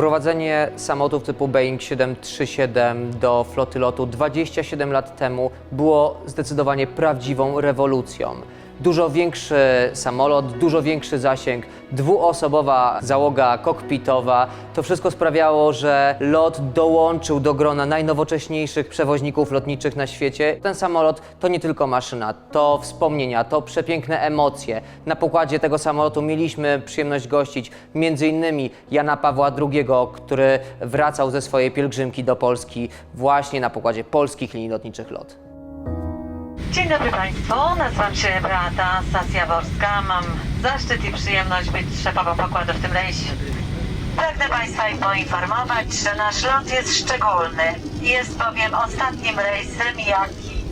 Wprowadzenie samolotów typu Boeing 737 do floty lotu 27 lat temu było zdecydowanie prawdziwą rewolucją. Dużo większy samolot, dużo większy zasięg, dwuosobowa załoga kokpitowa. To wszystko sprawiało, że lot dołączył do grona najnowocześniejszych przewoźników lotniczych na świecie. Ten samolot to nie tylko maszyna, to wspomnienia, to przepiękne emocje. Na pokładzie tego samolotu mieliśmy przyjemność gościć m.in. Jana Pawła II, który wracał ze swojej pielgrzymki do Polski właśnie na pokładzie polskich linii lotniczych LOT. Dzień dobry Państwu, nazywam się Beata Stas-Jaworska. Mam zaszczyt i przyjemność być szefową pokładu w tym rejsie. Pragnę Państwa poinformować, że nasz lot jest szczególny. Jest bowiem ostatnim rejsem, jaki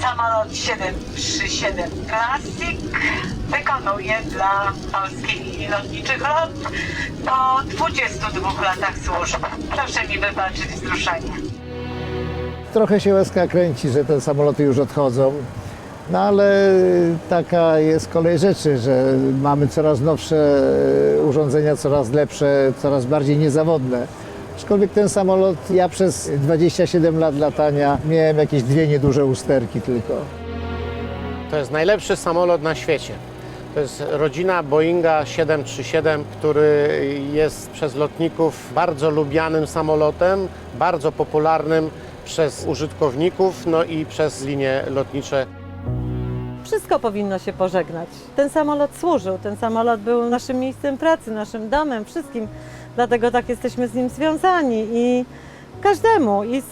samolot 737 Classic wykonuje dla polskich lotniczych LOT po 22 latach służby. Proszę mi wybaczyć wzruszenie. Trochę się łezka kręci, że te samoloty już odchodzą. No ale taka jest kolej rzeczy, że mamy coraz nowsze urządzenia, coraz lepsze, coraz bardziej niezawodne. Aczkolwiek ten samolot, ja przez 27 lat latania miałem jakieś dwie nieduże usterki tylko. To jest najlepszy samolot na świecie. To jest rodzina Boeinga 737, który jest przez lotników bardzo lubianym samolotem, bardzo popularnym przez użytkowników, no i przez linie lotnicze. Wszystko powinno się pożegnać. Ten samolot służył, ten samolot był naszym miejscem pracy, naszym domem, wszystkim. Dlatego tak jesteśmy z nim związani i każdemu, i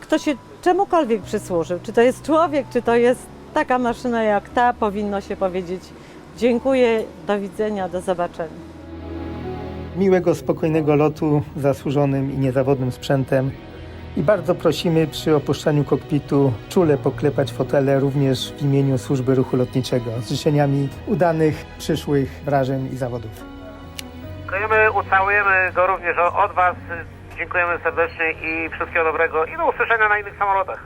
kto się czemukolwiek przysłużył, czy to jest człowiek, czy to jest taka maszyna jak ta, powinno się powiedzieć dziękuję, do widzenia, do zobaczenia. miłego, spokojnego lotu zasłużonym i niezawodnym sprzętem. I bardzo prosimy przy opuszczaniu kokpitu czule poklepać fotele również w imieniu Służby Ruchu Lotniczego z życzeniami udanych przyszłych wrażeń i zawodów. Dziękujemy, ucałujemy go również od Was. Dziękujemy serdecznie i wszystkiego dobrego i do usłyszenia na innych samolotach.